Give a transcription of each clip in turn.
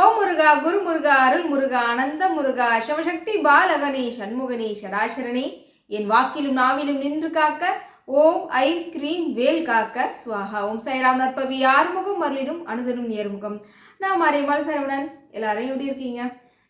ஓ முருகா குரு முருகா அருள் முருகா அனந்த முருகா சிவசக்தி பாலகனே சண்முகனே சடாசரணே என் வாக்கிலும் நாவிலும் நின்று காக்க ஓம் I'm cream வேல் காக்க சுவாகா ஓம் சைராம் நற்பவி ஆறுமுகம் மருளிடும் அனுதனும் நேர்முகம். நான் மறைமால் சரவணன். எல்லாரையும் எப்படி இருக்கீங்க?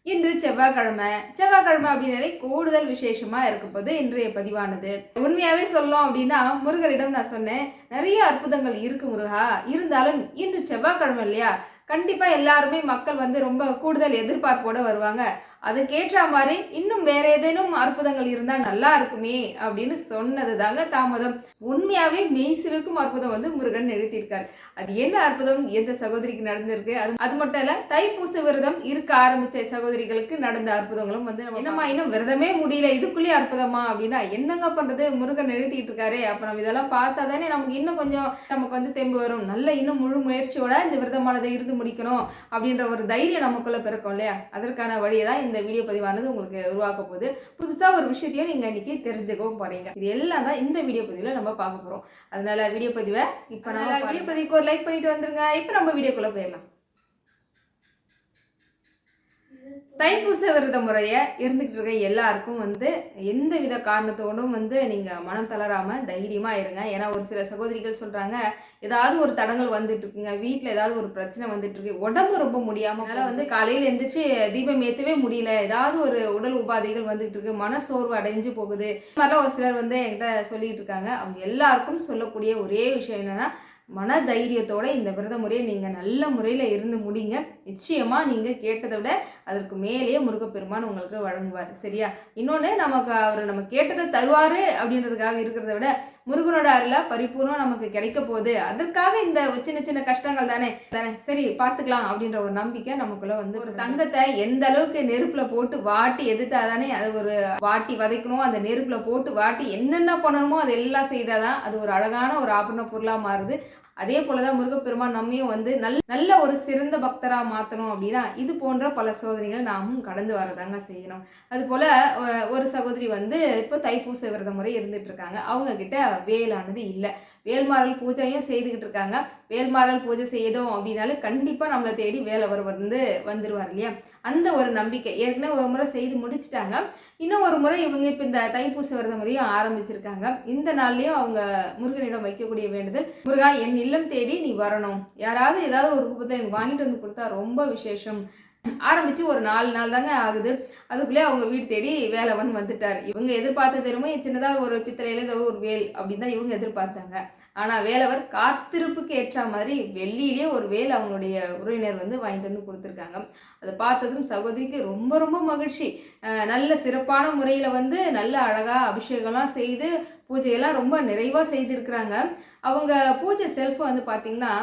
இன்று செவ்வாய்க்கிழமை. செவ்வாய்க்கிழமை அப்படின்னாலே கூடுதல் விசேஷமா இருக்க போது இன்றைய பதிவானது. உண்மையாவே சொல்லணும் அப்படின்னா முருகரிடம் நான் சொன்னேன் நிறைய அற்புதங்கள் இருக்கு முருகா. இருந்தாலும் இன்று செவ்வாய்க்கிழமை இல்லையா? கண்டிப்பாக எல்லாருமே மக்கள் வந்து ரொம்ப கூடுதல் எதிர்பார்ப்போடு வருவாங்க. அதுக்கேற்ற மாதிரி இன்னும் வேற ஏதேனும் அற்புதங்கள் இருந்தால் நல்லா இருக்குமே அப்படின்னு சொன்னது தாங்க தாமதம். உண்மையாவே மெய்சிலுக்கும் அற்புதம் வந்து முருகன் நிறுத்தியிருக்கார். அது என்ன அற்புதம்? எந்த சகோதரிக்கு நடந்திருக்கு? அது அது மட்டும் இல்ல தைப்பூச விரதம் இருக்க ஆரம்பிச்ச சகோதரிகளுக்கு நடந்த அற்புதங்களும் வந்து நம்ம என்னம்மா இன்னும் விரதமே முடியல இதுக்குள்ளேயே அற்புதமா அப்படின்னா என்னங்க பண்றது? முருகன் நிறுத்திட்டு இருக்காரு அப்ப நம்ம இதெல்லாம் பார்த்தா தானே நமக்கு இன்னும் கொஞ்சம் நமக்கு வந்து தெம்பு வரும். நல்ல இன்னும் முழு முயற்சியோட இந்த விரதமானதை இருந்து முடிக்கணும் அப்படின்ற ஒரு தைரியம் நமக்குள்ள பிறக்கும் இல்லையா? அதற்கான வழியை தான் இந்த வீடியோ பதிவானது உங்களுக்கு உருவாக்க போகுது. புதுசா ஒரு விஷயத்தையும் நீங்க இன்னைக்கு தெரிஞ்சுக்கவும் போறீங்க. இது எல்லாம் தான் இந்த வீடியோ பதிவில் நம்ம பார்க்க போறோம். அதனால வீடியோ பதிவை ஸ்கிப் பண்ணாம வீடியோ பதிவுக்கு ஒரு லைக் பண்ணிட்டு வந்துருங்க. இப்போ நம்ம வீடியோக்குள்ள போயிடலாம். தைப்பூச விரத முறையை இருந்துகிட்டு இருக்க எல்லாருக்கும் வந்து எந்த வித காரணத்தோடும் வந்து நீங்கள் மனம் தளராமல் தைரியமாக இருங்க. ஏன்னா ஒரு சில சகோதரிகள் சொல்கிறாங்க ஏதாவது ஒரு தடங்கள் வந்துட்டு இருக்குங்க. வீட்டில் ஏதாவது ஒரு பிரச்சனை வந்துட்டு இருக்கு. உடம்பு ரொம்ப முடியாமல் அதனால் வந்து காலையில் எழுந்திரிச்சு தீபம் ஏற்றவே முடியல. ஏதாவது ஒரு உடல் உபாதைகள் வந்துட்டு இருக்கு. மனசோர்வு அடைஞ்சு போகுது. மாதிரிலாம் ஒரு சிலர் வந்து என்கிட்ட சொல்லிட்டு இருக்காங்க. அவங்க எல்லாருக்கும் சொல்லக்கூடிய ஒரே விஷயம் என்னன்னா மன தைரியத்தோட இந்த விரத முறையை நீங்கள் நல்ல முறையில் இருந்து முடிங்க. நிச்சயமாக நீங்கள் கேட்டதை விட அதற்கு மேலேயே முருகப்பெருமான் உங்களுக்கு வழங்குவார். சரியா? இன்னொன்று நமக்கு அவர் நம்ம கேட்டதை தருவார் அப்படின்றதுக்காக இருக்கிறத விட முருகனோட அருள பரிபூர்ணம் நமக்கு கிடைக்க போகுது. அதற்காக இந்த சின்ன சின்ன கஷ்டங்கள் தானே? தானே? சரி பார்த்துக்கலாம் அப்படின்ற ஒரு நம்பிக்கை நமக்குள்ள வந்து ஒரு தங்கத்தை எந்த அளவுக்கு நெருப்புல போட்டு வாட்டி எதிர்த்தாதானே அது ஒரு வாட்டி வதைக்கணும். அந்த நெருப்புல போட்டு வாட்டி என்னென்ன பண்ணணுமோ அது எல்லாம் செய்தாதான் அது ஒரு அழகான ஒரு ஆபரண பொருளாக மாறுது. அதே போலதான் முருகப்பெருமான் நம்மையும் வந்து நல் நல்ல ஒரு சிறந்த பக்தரா மாத்தணும் அப்படின்னா இது போன்ற பல சோதனைகள் நாமும் கடந்து வரதாங்க செய்யணும். அது போல ஒரு சகோதரி வந்து இப்போ தைப்பூச விரத முறை இருந்துட்டு இருக்காங்க. அவங்க கிட்ட வேலானது இல்லை. வேல்மாறல் பூஜையும் செய்துக்கிட்டு இருக்காங்க வேல்மாறல் பூஜை செய்தோம் அப்படின்னாலே கண்டிப்பாக நம்மளை தேடி வேலவர் வந்து வந்துடுவார் இல்லையா? அந்த ஒரு நம்பிக்கை. ஏற்கனவே ஒரு முறை செய்து முடிச்சிட்டாங்க. இன்னும் ஒரு முறை இவங்க இப்போ இந்த தைப்பூச விரத முறையும் ஆரம்பிச்சிருக்காங்க. இந்த நாள்லேயும் அவங்க முருகனிடம் வைக்கக்கூடிய வேண்டுதல் முருகா என் இல்லம் தேடி நீ வரணும். யாராவது ஏதாவது ஒரு ரூபத்தை எனக்கு வாங்கிட்டு வந்து கொடுத்தா ரொம்ப விசேஷம். ஆரம்பித்து ஒரு நாலு நாள் தாங்க ஆகுது. அதுக்குள்ளே அவங்க வீடு தேடி வேலவன் வந்துட்டார். இவங்க எதிர்பார்த்த தெரியுமோ சின்னதாக ஒரு பித்தளையில் ஏதோ ஒரு வேல் அப்படின்னு தான் இவங்க எதிர்பார்த்தாங்க. ஆனால் வேலவர் காத்திருப்புக்கு ஏற்ற மாதிரி வெள்ளியிலே ஒரு வேல் அவங்களுடைய உறவினர் வந்து வாங்கிட்டு வந்து கொடுத்துருக்காங்க. அதை பார்த்ததும் சகோதரிக்கு ரொம்ப ரொம்ப மகிழ்ச்சி. நல்ல சிறப்பான முறையில் வந்து நல்ல அழகாக அபிஷேகம்லாம் செய்து பூஜையெல்லாம் ரொம்ப நிறைவாக செய்திருக்கிறாங்க. அவங்க பூஜை செல்ஃப் வந்து பார்த்திங்கன்னா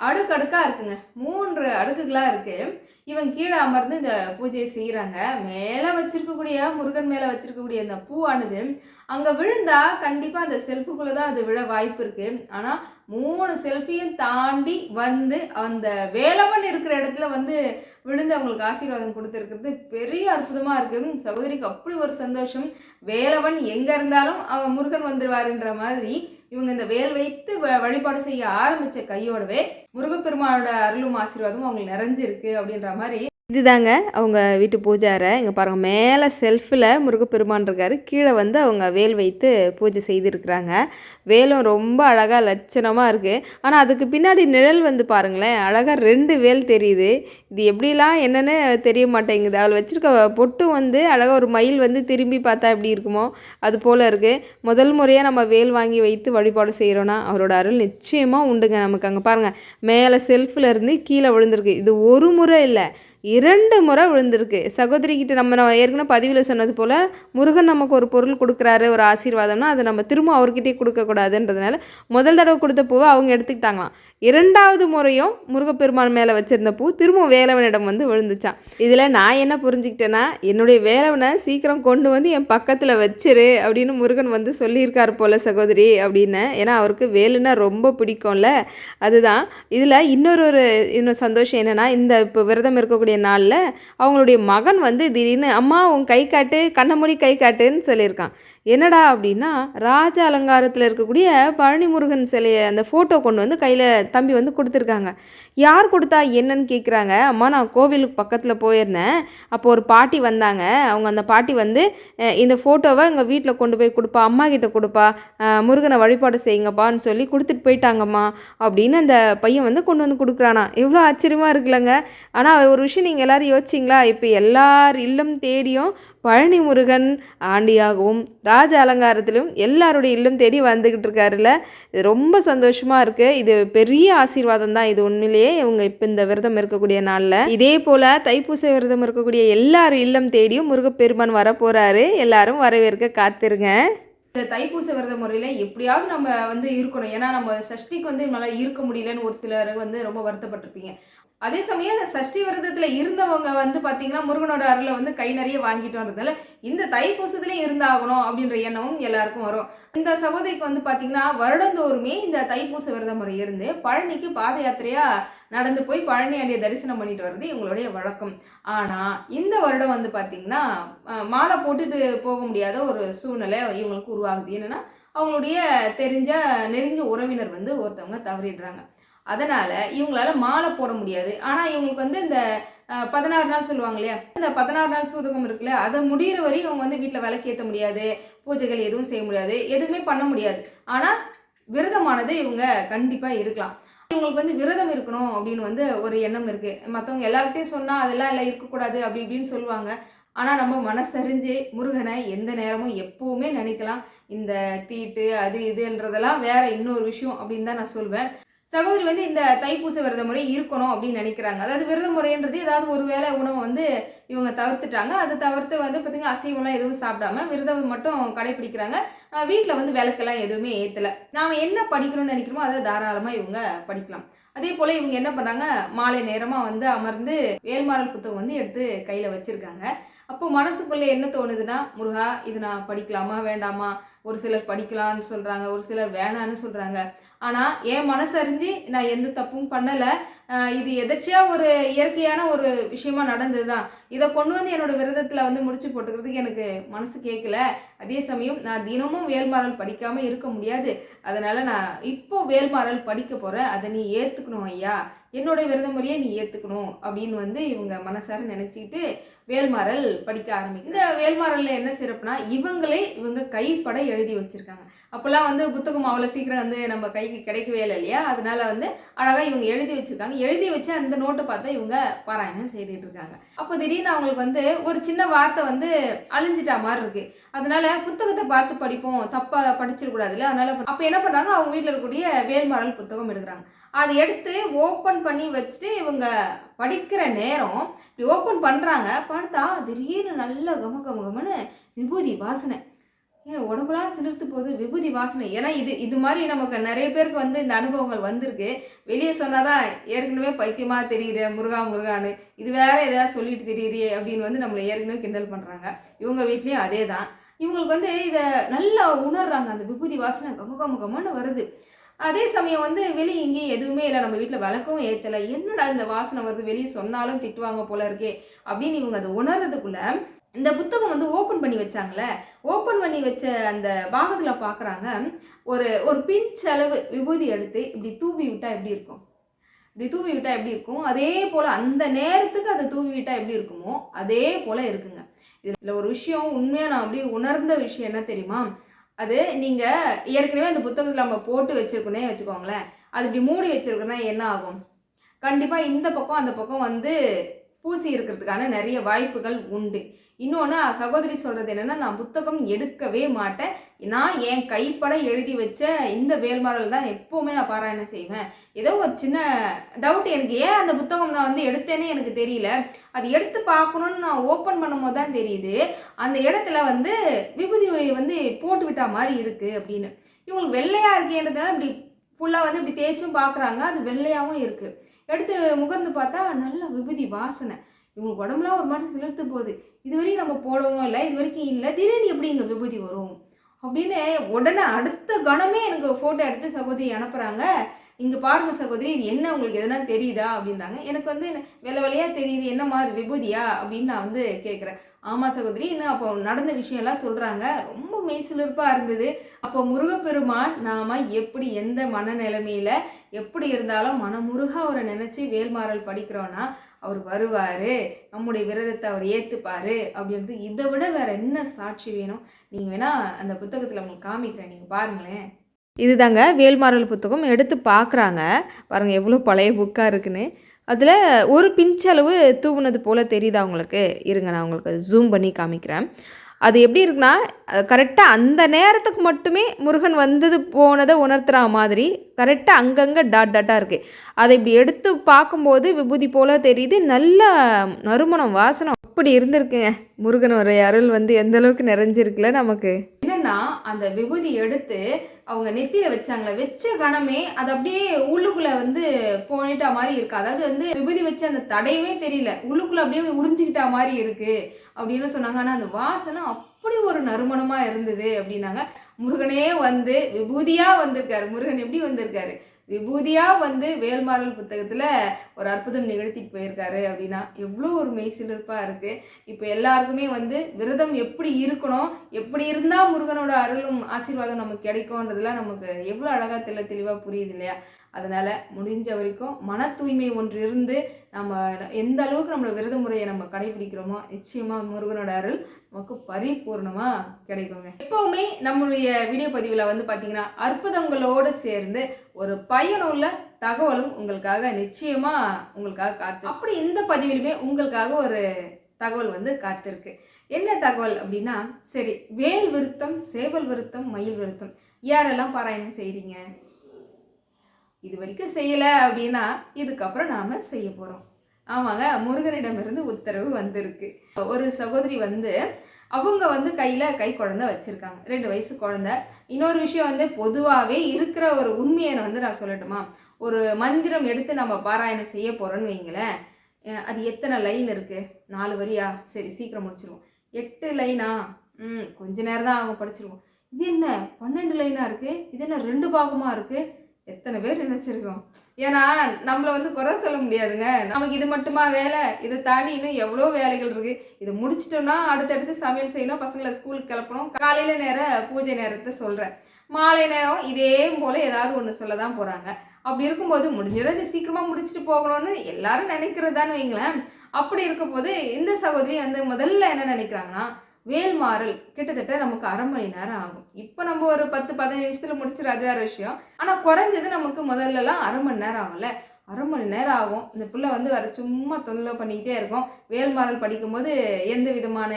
அடுக்கடுக்காக இருக்குங்க. மூன்று அடுக்குகளாக இருக்குது இவன் கீழே அமர்ந்து இந்த பூஜையை செய்கிறாங்க மேலே வச்சிருக்கக்கூடிய முருகன் மேலே வச்சிருக்கக்கூடிய இந்த பூவானது அங்கே விழுந்தா கண்டிப்பாக அந்த செல்ஃபுக்குள்ளே தான் அது விழ வாய்ப்பு இருக்குது ஆனால் மூணு செல்ஃபியும் தாண்டி வந்து அந்த வேலவன் இருக்கிற இடத்துல வந்து விழுந்து அவங்களுக்கு ஆசீர்வாதம் கொடுத்துருக்கிறது பெரிய அற்புதமாக இருக்குது சகோதரிக்கு அப்படி ஒரு சந்தோஷம். வேலவன் எங்கே இருந்தாலும் அவன் முருகன் வந்துடுவாருன்ற மாதிரி இவங்க இந்த வேல் வைத்து வ- வழிபாடு செய்ய ஆரம்பித்த கையோடவே முருகப்பெருமானோட அருளும் ஆசீர்வாதமும் அவங்களுக்கு நிறைஞ்சிருக்கு அப்படின்ற மாதிரி இதுதாங்க அவங்க வீட்டு பூஜாரை. இங்கே பாருங்கள் மேலே செல்ஃபில் முருகப்பெருமான் இருக்கார். கீழே வந்து அவங்க வேல் வைத்து பூஜை செய்திருக்கிறாங்க. வேலும் ரொம்ப அழகாக லட்சணமாக இருக்குது ஆனால் அதுக்கு பின்னாடி நிழல் வந்து பாருங்களேன் அழகாக ரெண்டு வேல் தெரியுது. இது எப்படிலாம் என்னென்னு தெரிய மாட்டேங்குது. அதில் வச்சுருக்க பொட்டும் வந்து அழகாக ஒரு மயில் வந்து திரும்பி பார்த்தா எப்படி இருக்குமோ அது போல் இருக்குது முதல் முறையாக நம்ம வேல் வாங்கி வைத்து வழிபாடு செய்கிறோன்னா அவரோட அருள் நிச்சயமாக உண்டுங்க நமக்கு. அங்கே பாருங்கள் மேலே செல்ஃபில் இருந்து கீழே விழுந்திருக்கு. இது ஒரு முறை இல்லை இரண்டு முறை விழுந்திருக்கு. சகோதரிக்கிட்ட நம்ம நான் ஏற்கனவே பதிவில் சொன்னது போல் முருகன் நமக்கு ஒரு பொருள் கொடுக்குறாரு ஒரு ஆசீர்வாதம்னா அதை நம்ம திரும்ப அவர்கிட்டயே கொடுக்கக்கூடாதுன்றதுனால முதல் தடவை கொடுத்த பூவை அவங்க எடுத்துக்கிட்டாங்களாம். இரண்டாவது முறையும் முருகப்பெருமான் மேலே வச்சுருந்த பூ திரும்பவும் வேலவனிடம் வந்து விழுந்துச்சான். இதில் நான் என்ன புரிஞ்சுக்கிட்டேன்னா என்னுடைய வேலவனை சீக்கிரம் கொண்டு வந்து என் பக்கத்தில் வச்சிரு அப்படின்னு முருகன் வந்து சொல்லியிருக்கார் போல சகோதரி அப்படின்னு. ஏன்னா அவருக்கு வேலுனா ரொம்ப பிடிக்கும்ல. அதுதான். இதில் இன்னொரு ஒரு இன்னொரு சந்தோஷம் என்னென்னா இந்த இப்போ விரதம் இருக்கக்கூடிய நாளில் அவங்களுடைய மகன் வந்து திடீர்னு அம்மா உன் கை காட்டு கண்ணை மூடி கை காட்டுன்னு சொல்லியிருக்கான். என்னடா அப்படின்னா ராஜ அலங்காரத்தில் இருக்கக்கூடிய பழனி முருகன் சிலையை அந்த ஃபோட்டோ கொண்டு வந்து கையில் தம்பி வந்து கொடுத்துருக்காங்க. யார் கொடுத்தா என்னன்னு கேட்குறாங்க அம்மா நான் கோவிலுக்கு பக்கத்தில் போயிருந்தேன். அப்போ ஒரு பாட்டி வந்தாங்க. அவங்க அந்த பாட்டி வந்து இந்த ஃபோட்டோவை எங்கள் வீட்டில் கொண்டு போய் கொடுப்பா. அம்மா கிட்ட கொடுப்பா. முருகனை வழிபாடு செய்யுங்கப்பான்னு சொல்லி கொடுத்துட்டு போயிட்டாங்கம்மா. அப்படின்னு அந்த பையன் வந்து கொண்டு வந்து கொடுக்குறானா. எவ்வளோ ஆச்சரியமாக இருக்குல்லங்க. ஆனால் ஒரு விஷயம் நீங்கள் எல்லாரும் யோசிச்சிங்களா? இப்போ எல்லார் இல்லம் தேடியும் பழனி முருகன் ஆண்டியாகவும் ராஜ அலங்காரத்திலும் எல்லாருடைய இல்லம் தேடி வந்துக்கிட்டு இருக்காருல்ல. இது ரொம்ப சந்தோஷமாக இருக்குது இது பெரிய ஆசீர்வாதம் தான் இது உண்மையிலேயே இவங்க இப்போ இந்த விரதம் இருக்கக்கூடிய நாளில். இதே போல் தைப்பூச விரதம் இருக்கக்கூடிய எல்லார் இல்லம் தேடியும் முருகப்பெருமான் வர போகிறாரு எல்லாரும் வரவேற்க காத்திருங்க. இந்த தைப்பூச விரத முறையில் எப்படியாவது நம்ம வந்து இருக்கணும். ஏன்னா நம்ம சஷ்டிக்கு வந்து நம்மளால் இருக்க முடியலன்னு ஒரு சிலர் வந்து ரொம்ப வருத்தப்பட்டிருப்பீங்க. அதே சமயம் சஷ்டி விரதத்தில் இருந்தவங்க வந்து பார்த்தீங்கன்னா முருகனோட அருளை வந்து கை நிறைய வாங்கிட்டு வர்றதால இந்த தைப்பூசத்துலேயும் இருந்தாகணும் அப்படின்ற எண்ணமும் எல்லாருக்கும் வரும். இந்த சகோதரிக்கு வந்து பார்த்தீங்கன்னா வருடந்தோறுமே இந்த தைப்பூச விரத முறை இருந்து பழனிக்கு பாத யாத்திரையாக நடந்து போய் பழனி அண்டிய தரிசனம் பண்ணிட்டு வர்றது இவங்களுடைய வழக்கம். ஆனால் இந்த வருடம் வந்து பார்த்தீங்கன்னா மாலை போட்டுட்டு போக முடியாத ஒரு சூழ்நிலை இவங்களுக்கு உருவாகுது. என்னென்னா அவங்களுடைய தெரிஞ்ச நெருங்கிய உறவினர் வந்து ஒருத்தவங்க தவறிடுறாங்க. அதனால் இவங்களால மாலை போட முடியாது. ஆனால் இவங்களுக்கு வந்து இந்த பதினாறு நாள் சொல்லுவாங்க இல்லையா? இந்த பதினாறு நாள் சூதகம் இருக்குல்ல அதை முடிகிற வரையும் இவங்க வந்து வீட்டில் விளக்கேற்ற முடியாது பூஜைகள் எதுவும் செய்ய முடியாது எதுவுமே பண்ண முடியாது. ஆனால் விரதமானது இவங்க கண்டிப்பாக இருக்கலாம். இவங்களுக்கு வந்து விரதம் இருக்கணும் அப்படின்னு வந்து ஒரு எண்ணம் இருக்குது மற்றவங்க எல்லார்கிட்டையும் சொன்னால் அதெல்லாம் எல்லாம் இருக்கக்கூடாது அப்படி இப்படின்னு சொல்லுவாங்க. ஆனால் நம்ம மனசறிஞ்சு முருகனை எந்த நேரமும் எப்போவுமே நினைக்கலாம். இந்த தீட்டு அது இதுன்றதெல்லாம் வேற இன்னொரு விஷயம் அப்படின்னு தான் நான் சொல்வேன். சகோதரி வந்து இந்த தைப்பூச விரத முறை இருக்கணும் அப்படின்னு நினைக்கிறாங்க. அதாவது விரத முறைன்றது ஏதாவது ஒரு வேளை உணவை வந்து இவங்க தவிர்த்துட்டாங்க. அதை தவிர்த்து வந்து பார்த்தீங்கன்னா அசைவம்லாம் எதுவும் சாப்பிடாம விரதம் மட்டும் கடைபிடிக்கிறாங்க. வீட்டில் வந்து விளக்கெல்லாம் எதுவுமே ஏற்றலை நாம் என்ன படிக்கணும்னு நினைக்கிறோமோ அதை தாராளமாக இவங்க படிக்கலாம். அதே போல் இவங்க என்ன பண்ணுறாங்க மாலை நேரமாக வந்து அமர்ந்து வேல்மாறல் புத்தகம் வந்து எடுத்து கையில் வச்சுருக்காங்க. அப்போ மனசுக்குள்ளே என்ன தோணுதுன்னா முருகா இது நான் படிக்கலாமா? வேண்டாமா? ஒரு சிலர் படிக்கலாம்னு சொல்கிறாங்க ஒரு சிலர் வேணான்னு சொல்கிறாங்க ஆனால் என் மனசறிஞ்சு நான் எந்த தப்பும் பண்ணலை. இது எதாச்சியாக ஒரு இயற்கையான ஒரு விஷயமா நடந்தது தான் இதை கொண்டு வந்து என்னோட விரதத்தில் வந்து முடிச்சு போட்டுக்கிறதுக்கு எனக்கு மனசு கேட்கல அதே சமயம் நான் தினமும் வேல்மாறல் படிக்காமல் இருக்க முடியாது. அதனால் நான் இப்போ வேல்மாறல் படிக்க போகிறேன் அதை நீ ஏற்றுக்கணும் ஐயா. என்னோட விரத முறையை நீ ஏற்றுக்கணும் அப்படின்னு வந்து இவங்க மனசார நினச்சிக்கிட்டு வேல்மாறல் படிக்க ஆரம்பிக்கும். இந்த வேல்மாறலில் என்ன சிறப்புனா இவங்களே இவங்க கைப்பட எழுதி வச்சுருக்காங்க. அப்போல்லாம் வந்து புத்தகம் அவ்வளோ சீக்கிரம் வந்து நம்ம கைக்கு கிடைக்கவே இல்லை இல்லையா? அதனால வந்து அழகாக இவங்க எழுதி வச்சுருக்காங்க. எழுதி வச்சு அந்த நோட்டை பார்த்தா இவங்க பாராயணம் செய்துட்டு இருக்காங்க. அப்போ திடீர்னு அவங்களுக்கு வந்து ஒரு சின்ன வார்த்தை வந்து அழிஞ்சிட்டா மாதிரி இருக்குது அதனால புத்தகத்தை பார்த்து படிப்போம். தப்பா படிச்சிடக்கூடாதுல்ல? அதனால அப்போ என்ன பண்ணுறாங்க அவங்க வீட்டில் இருக்கக்கூடிய வேல்மாறல் புத்தகம் எடுக்கிறாங்க. அதை எடுத்து ஓப்பன் பண்ணி வச்சுட்டு இவங்க படிக்கிற நேரம் இப்படி ஓப்பன் பண்ணுறாங்க பார்த்தா திடீர்னு நல்ல கம கம கமன்னு விபூதி வாசனை. ஏன் உடம்புலாம் சிலிர்த்து போகுது? விபூதி வாசனை. ஏன்னா இது இது மாதிரி நமக்கு நிறைய பேருக்கு வந்து இந்த அனுபவங்கள் வந்திருக்கு. வெளியே சொன்னாதான் ஏற்கனவே பைத்தியமாக தெரியுது முருகா முருகான்னு. இது வேற ஏதாவது சொல்லிட்டு தெரியுறியே அப்படின்னு வந்து நம்மளை ஏற்கனவே கிண்டல் பண்ணுறாங்க இவங்க வீட்லேயும் அதே தான் இவங்களுக்கு வந்து இதை நல்லா உணர்றாங்க. அந்த விபூதி வாசனை கம கம கமன்னு வருது. அதே சமயம் வந்து வெளியே இங்கேயும் எதுவுமே இல்லை. நம்ம வீட்டில் விளக்கவும் ஏற்றலை என்னடா இந்த வாசனை வருது? வெளியே சொன்னாலும் திட்டுவாங்க போல இருக்கே அப்படின்னு இவங்க அதை உணர்றதுக்குள்ள இந்த புத்தகம் வந்து ஓப்பன் பண்ணி வச்சாங்களே. ஓப்பன் பண்ணி வச்ச அந்த பாகத்தில் பார்க்குறாங்க ஒரு ஒரு பிஞ்ச் அளவு விபூதி எடுத்து இப்படி தூவி விட்டால் எப்படி இருக்கும்? இப்படி தூவி விட்டால் எப்படி இருக்கும்? அதே போல் அந்த நேரத்துக்கு அதை தூவி விட்டால் எப்படி இருக்குமோ அதே போல் இருக்குங்க. இதில் ஒரு விஷயம் உண்மையாக நான் அப்படியே உணர்ந்த விஷயம் என்ன தெரியுமா? அது நீங்கள் ஏற்கனவே அந்த புத்தகத்தில் நம்ம போட்டு வச்சிருக்கோனே வச்சுக்கோங்களேன். அது இப்படி மூடி வச்சுருக்கோன்னா என்ன ஆகும்? கண்டிப்பாக இந்த பக்கம் அந்த பக்கம் வந்து பூசி இருக்கிறதுக்கான நிறைய வாய்ப்புகள் உண்டு. இன்னொன்று சகோதரி சொல்கிறது என்னென்னா நான் புத்தகம் எடுக்கவே மாட்டேன். நான் என் கைப்பட எழுதி வச்ச இந்த வேல்மாறல் தான் எப்போவுமே நான் பாராயணம் செய்வேன். ஏதோ ஒரு சின்ன டவுட் எனக்கு ஏன் அந்த புத்தகம் நான் வந்து எடுத்தேனே எனக்கு தெரியல. அது எடுத்து பார்க்கணுன்னு நான் ஓப்பன் பண்ணும்போது தான் தெரியுது. அந்த இடத்துல வந்து விபூதி வந்து போட்டு விட்டா மாதிரி இருக்குது அப்படின்னு. இவங்களுக்கு வெள்ளையாக இருக்கேன்றதுனால இப்படி ஃபுல்லாக வந்து இப்படி தேய்ச்சும் பார்க்குறாங்க. அது வெள்ளையாகவும் இருக்குது எடுத்து முகர்ந்து பார்த்தா நல்ல விபூதி வாசனை. இவங்களுக்கு உடம்புலாம் ஒரு மாதிரி சிலிர்த்து போகுது. இதுவரையும் நம்ம போடவும் இல்லை இது வரைக்கும் இல்லை. திடீர்னு எப்படி இங்கே விபூதி வரும்? அப்படின்னு உடனே அடுத்த கணமே எனக்கு ஃபோட்டோ எடுத்து சகோதரி அனுப்புகிறாங்க இங்கே பாருங்க சகோதரி இது என்ன உங்களுக்கு எதனா தெரியுதா? அப்படின்றாங்க. எனக்கு வந்து வெள்ளை வெள்ளையாக தெரியுது. என்னம்மா அது விபூதியா? அப்படின்னு நான் வந்து கேட்குறேன் ஆமாம் சகோதரி இன்னும் அப்போ நடந்த விஷயம்லாம் சொல்கிறாங்க ரொம்ப மெய்சிலிருப்பாக இருந்தது. அப்போ முருகப்பெருமான் நாம் எப்படி எந்த மனநிலைமையில் எப்படி இருந்தாலும் மனமுருக அவரை நினச்சி வேல்மாறல் படிக்கிறோன்னா அவர் வருவார். நம்முடைய விரதத்தை அவர் ஏற்றுப்பார் அப்படின்றது இதை விட வேறு என்ன சாட்சி வேணும்? நீங்கள் வேணால் அந்த புத்தகத்தில் உங்களுக்கு காமிக்கிறேன். நீங்கள் பாருங்களேன். இதுதாங்க வேல்மாறல் புத்தகம். எடுத்து பார்க்குறாங்க பாருங்கள் எவ்வளோ பழைய புக்காக இருக்குன்னு. அதில் ஒரு பிஞ்சளவு தூவுனது போல் தெரியுதா உங்களுக்கு? இருங்க நான் உங்களுக்கு ஜூம் பண்ணி காமிக்கிறேன். அது எப்படி இருக்குன்னா கரெக்டாக அந்த நேரத்துக்கு மட்டுமே முருகன் வந்தது போனதை உணர்த்துற மாதிரி கரெக்டாக அங்கங்கே டாட் டாட்டாக இருக்குது அதை இப்படி எடுத்து பார்க்கும்போது விபூதி போல் தெரியுது. நல்ல நறுமணம் வாசனம் அப்படி இருந்திருக்குங்க. முருகனுடைய அருள் வந்து எந்த அளவுக்கு நிறைஞ்சிருக்குல்ல நமக்கு. என்னன்னா அந்த விபூதி எடுத்து அவங்க நெத்தியில வச்சாங்களே வச்ச கணமே அது அப்படியே உள்ளுக்குள்ள வந்து போனிட்டா மாதிரி இருக்கு. அதாவது வந்து விபூதி வச்ச அந்த தடையவே தெரியல. உள்ளுக்குள்ள அப்படியே உறிஞ்சிக்கிட்டா மாதிரி இருக்கு அப்படின்னு சொன்னாங்க. ஆனா அந்த வாசனை அப்படி ஒரு நறுமணமா இருந்தது அப்படின்னாங்க. முருகனே வந்து விபூதியா வந்திருக்காரு. முருகன் எப்படி வந்திருக்காரு? விபூதியாக வந்து வேல்மாறல் புத்தகத்தில் ஒரு அற்புதம் நிகழ்த்திட்டு போயிருக்காரு அப்படின்னா எவ்வளோ ஒரு மெய்சிலிருப்பாக இருக்குது இப்போ எல்லாருக்குமே வந்து விரதம் எப்படி இருக்கணும் எப்படி இருந்தால் முருகனோட அருளும் ஆசீர்வாதம் நமக்கு கிடைக்கும்ன்றதுலாம் நமக்கு எவ்வளோ அழகாக தெல்ல தெளிவாக புரியுது இல்லையா? அதனால் முடிஞ்ச வரைக்கும் மன தூய்மை ஒன்று இருந்து நம்ம எந்த அளவுக்கு நம்மளோட விரத முறையை நம்ம கடைபிடிக்கிறோமோ நிச்சயமாக முருகனோட அருள் நமக்கு பரிபூர்ணமா கிடைக்குங்க. எப்பவுமே நம்மளுடைய வீடியோ பதிவில் வந்து பார்த்தீங்கன்னா அற்புதங்களோடு சேர்ந்து ஒரு பயனுள்ள தகவலும் உங்களுக்காக நிச்சயமா உங்களுக்காக காத்து அப்படி இந்த பதிவிலுமே உங்களுக்காக ஒரு தகவல் வந்து காத்திருக்கு. என்ன தகவல் அப்படின்னா சரி வேல் விருத்தம் சேவல் விருத்தம் மயில் விருத்தம் யாரெல்லாம் பாராயணம் செய்கிறீங்க இது வரைக்கும் செய்யலை அப்படின்னா இதுக்கப்புறம் நாம் செய்ய போகிறோம் ஆமாங்க முருகனிடமிருந்து உத்தரவு வந்திருக்கு. ஒரு சகோதரி வந்து அவங்க வந்து கையில் கை குழந்தை வச்சுருக்காங்க. ரெண்டு வயசு குழந்தை. இன்னொரு விஷயம் வந்து பொதுவாகவே இருக்கிற ஒரு உண்மையை வந்து நான் சொல்லட்டுமா? ஒரு மந்திரம் எடுத்து நம்ம பாராயணம் செய்ய போகிறோன்னு வைங்களேன். அது எத்தனை லைன் இருக்குது நாலு வரியா? சரி சீக்கிரம் முடிச்சிருவோம். எட்டு லைனா? ம் கொஞ்ச நேரம் தான் ஆகும் படிச்சிருவோம். இது என்ன? பன்னெண்டு லைனாக இருக்குது இது என்ன ரெண்டு பாகமாக இருக்குது எத்தனை பேர் நினச்சிருக்கோம்? ஏன்னா நம்மளை வந்து குறை சொல்ல முடியாதுங்க. நமக்கு இது மட்டுமா வேலை? இதை தாண்டி இன்னும் எவ்வளோ வேலைகள் இருக்குது இதை முடிச்சிட்டோம்னா அடுத்தடுத்து சமையல் செய்யணும். பசங்களை ஸ்கூலுக்கு கிளப்பணும். காலையில் நேர பூஜை நேரத்தை சொல்கிறேன் மாலை நேரம் இதே போல் ஏதாவது ஒன்று சொல்ல தான் போகிறாங்க அப்படி இருக்கும்போது முடிஞ்சிடும் இது சீக்கிரமாக முடிச்சுட்டு போகணும்னு எல்லாரும் நினைக்கிறதான்னு வைங்களேன். அப்படி இருக்கும்போது இந்த சகோதரி வந்து முதல்ல என்ன நினைக்கிறாங்கன்னா வேல்மாறல் கிட்டத்தட்ட நமக்கு அரை மணி நேரம் ஆகும். இப்போ நம்ம ஒரு பத்து பதினஞ்சு நிமிஷத்தில் முடிச்சிட அது வேற விஷயம். ஆனால் குறைஞ்சது நமக்கு முதல்லலாம் அரை மணி நேரம் ஆகும்ல. அரை மணி நேரம் ஆகும். இந்த பிள்ளை வந்து வேறு சும்மா தொல்லை பண்ணிக்கிட்டே இருக்கும். வேல்மாறல் படிக்கும்போது எந்த விதமான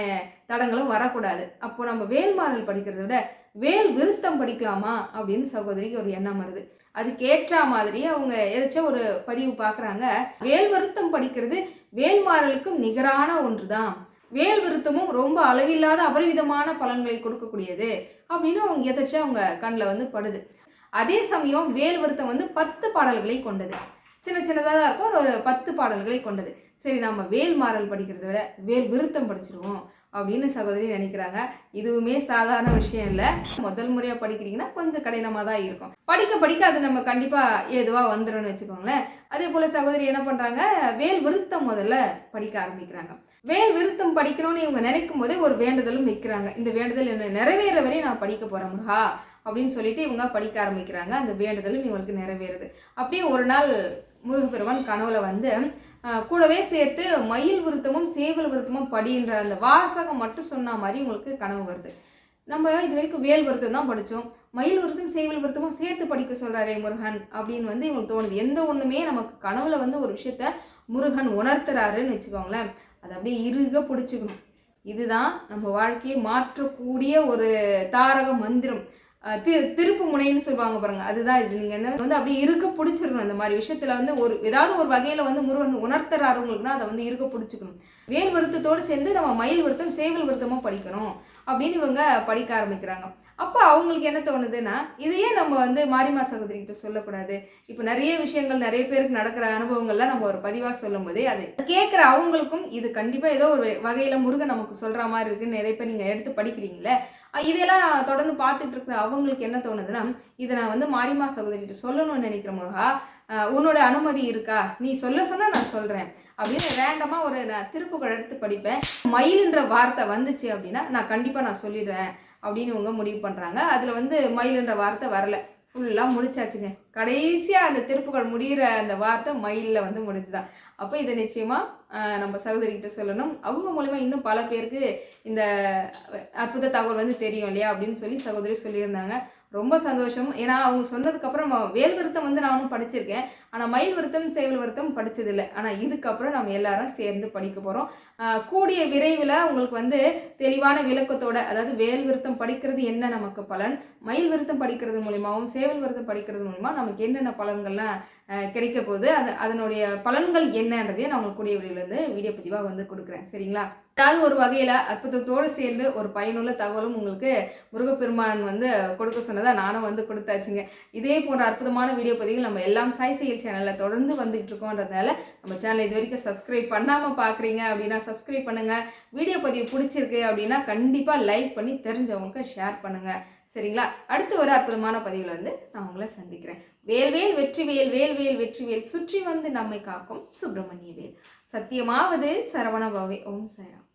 தடங்களும் வரக்கூடாது. அப்போ நம்ம வேல்மாறல் படிக்கிறத விட வேல் விருத்தம் படிக்கலாமா அப்படின்னு சகோதரிக்கு ஒரு எண்ணம் வருது. அதுக்கேற்ற மாதிரி அவங்க ஏதாச்சும் ஒரு பதிவு பார்க்குறாங்க. வேல் வருத்தம் படிக்கிறது வேல்மாறலுக்கும் நிகரான ஒன்று தான் வேல் விருத்தமும் ரொம்ப அளவில்லாத அபரிவிதமான பலன்களை கொடுக்கக்கூடியது அப்படின்னு அவங்க எதாச்சும் அவங்க கண்ணில் வந்து படுது. அதே சமயம் வேல் விருத்தம் வந்து பத்து பாடல்களை கொண்டது. சின்ன சின்னதாக தான் இருக்கும் ஒரு பத்து பாடல்களை கொண்டது. சரி நம்ம வேல் மாறல் படிக்கிறத விட வேல் விருத்தம் படிச்சிருவோம் அப்படின்னு சகோதரி நினைக்கிறாங்க. இதுவுமே சாதாரண விஷயம் இல்லை. முதல் முறையாக படிக்கிறீங்கன்னா கொஞ்சம் கடினமாக தான் இருக்கும். படிக்க படிக்க அது நம்ம கண்டிப்பாக ஏதுவாக வந்துடும்னு வச்சுக்கோங்களேன். அதே போல் சகோதரி என்ன பண்ணுறாங்க வேல் விருத்தம் முதல்ல படிக்க ஆரம்பிக்கிறாங்க. வேல் விருத்தம் படிக்கணும்னு இவங்க நினைக்கும் போதே ஒரு வேண்டுதலும் வைக்கிறாங்க. இந்த வேண்டுதல் என்ன நிறைவேற வரையும் நான் படிக்க போகிறேன் முருகா அப்படின்னு சொல்லிட்டு இவங்க படிக்க ஆரம்பிக்கிறாங்க. அந்த வேண்டுதலும் இவங்களுக்கு நிறைவேறுது. அப்படியே ஒரு நாள் முருகப்பெருமான் கனவுல வந்து கூடவே சேர்த்து மயில் விருத்தமும் சேவல் விருத்தமும் படின்ற அந்த வாசகம் மட்டும் சொன்ன மாதிரி உங்களுக்கு கனவு வருது. நம்ம இது வரைக்கும் வேல் விருத்தம் தான் படித்தோம் மயில் விருத்தம் சேவல் விருத்தமும் சேர்த்து படிக்க சொல்கிறாரே முருகன் அப்படின்னு வந்து இவங்களுக்கு தோணுது. எந்த ஒன்றுமே நமக்கு கனவுல வந்து ஒரு விஷயத்த முருகன் உணர்த்துறாருன்னு வச்சுக்கோங்களேன். அதை அப்படியே இறுக பிடிச்சிக்கணும். இதுதான் நம்ம வாழ்க்கையை மாற்றக்கூடிய ஒரு தாரக மந்திரம். தி திருப்பு முனைன்னு சொல்லுவாங்க பாருங்க அதுதான் இது. நீங்கள் என்ன வந்து அப்படியே இருக்க பிடிச்சிருக்கணும் இந்த மாதிரி விஷயத்தில் வந்து ஒரு ஏதாவது ஒரு வகையில் வந்து முருகன் உணர்த்துறாரு உங்களுக்குன்னா அதை வந்து இருக்க பிடிச்சிக்கணும். வேல் வருத்தத்தோடு சேர்ந்து நம்ம மயில் விருத்தம் சேவல் வருத்தமாக படிக்கணும் அப்படின்னு இவங்க படிக்க ஆரம்பிக்கிறாங்க. அப்போ அவங்களுக்கு என்ன தோணுதுன்னா இதையே நம்ம வந்து மாரிமா சகோதரிகிட்ட சொல்லக்கூடாது. இப்போ நிறைய விஷயங்கள் நிறைய பேருக்கு நடக்கிற அனுபவங்கள்லாம் நம்ம ஒரு பதிவாக சொல்லும் போதே அது கேட்குற அவங்களுக்கும் இது கண்டிப்பாக ஏதோ ஒரு வகையில் முருகன் நமக்கு சொல்கிற மாதிரி இருக்குன்னு நிறைய பேர் நீங்கள் எடுத்து படிக்கிறீங்களே இதையெல்லாம் இதெல்லாம் நான் தொடர்ந்து பார்த்துட்டு இருக்கிற அவங்களுக்கு என்ன தோணுதுன்னா இதை நான் வந்து மாரிமா சகோதரிகிட்ட சொல்லணும்னு நினைக்கிற முருகா உன்னோட அனுமதி இருக்கா? நீ சொல்ல சொன்னால் நான் சொல்கிறேன் அப்படின்னு ரேண்டமாக ஒரு நான் திருப்புகள் எடுத்து படிப்பேன். மயிலுன்ற வார்த்தை வந்துச்சு அப்படின்னா நான் கண்டிப்பாக நான் சொல்லிடுறேன் அப்படின்னு இவங்க முடிவு பண்ணுறாங்க அதில் வந்து மயிலுன்ற வார்த்தை வரல. ஃபுல்லாக முடிச்சாச்சுங்க. கடைசியாக அந்த திருப்புகள் முடிகிற அந்த வார்த்தை மயிலில் வந்து முடிஞ்சுதான் அப்போ இதை நிச்சயமாக நம்ம சகோதரிகிட்ட சொல்லணும். அவங்க மூலிமா இன்னும் பல பேருக்கு இந்த அற்புத தகவல் வந்து தெரியும் இல்லையா அப்படின்னு சொல்லி சகோதரி சொல்லியிருந்தாங்க. ரொம்ப சந்தோஷம். ஏன்னா அவங்க சொன்னதுக்கப்புறம் வேல் விருத்தம் வந்து நானும் படிச்சிருக்கேன். ஆனால் மயில் விருத்தம் சேவல் விருத்தம் படித்ததில்லை ஆனால் இதுக்கப்புறம் நம்ம எல்லாரும் சேர்ந்து படிக்க போகிறோம் கூடிய விரைவில் உங்களுக்கு வந்து தெளிவான விளக்கத்தோட அதாவது வேல் விருத்தம் படிக்கிறது என்ன நமக்கு பலன் மயில் விருத்தம் படிக்கிறது மூலிமாவும் சேவல் விருத்தம் படிக்கிறது மூலிமா நமக்கு என்னென்ன பலன்கள்லாம் கிடைக்க போகுது அது அதனுடைய பலன்கள் என்னன்றதையும் நான் உங்களுக்கு கூடிய விரைவில் வந்து வீடியோ பதிவாக வந்து கொடுக்குறேன். சரிங்களா? அதாவது ஒரு வகையில் அற்புதத்தோடு சேர்ந்து ஒரு பயனுள்ள தகவலும் உங்களுக்கு முருகப்பெருமான் வந்து கொடுக்க சொன்னதாக நானும் வந்து கொடுத்தாச்சுங்க. இதே போன்ற அற்புதமான வீடியோ பதிவுகள் நம்ம எல்லாம் சாய் செயல் சேனலில் தொடர்ந்து வந்துகிட்டு இருக்கோன்றதுனால நம்ம சேனலை இது வரைக்கும் சப்ஸ்கிரைப் பண்ணாமல் பார்க்குறீங்க அப்படின்னா சப்ஸ்கிரைப் பண்ணுங்கள் வீடியோ பதிவு பிடிச்சிருக்கு அப்படின்னா கண்டிப்பாக லைக் பண்ணி தெரிஞ்சவங்களுக்கு ஷேர் பண்ணுங்கள் சரிங்களா? அடுத்து ஒரு அற்புதமான பதிவில் வந்து நான் உங்களை சந்திக்கிறேன். வேல்வேல் வெற்றிவேல் வேல்வேல் வெற்றிவேல் சுற்றி வந்து நம்மை காக்கும் சுப்பிரமணிய வேல். சத்தியமாவது சரவண பவே ஓம் சாய்ராம்.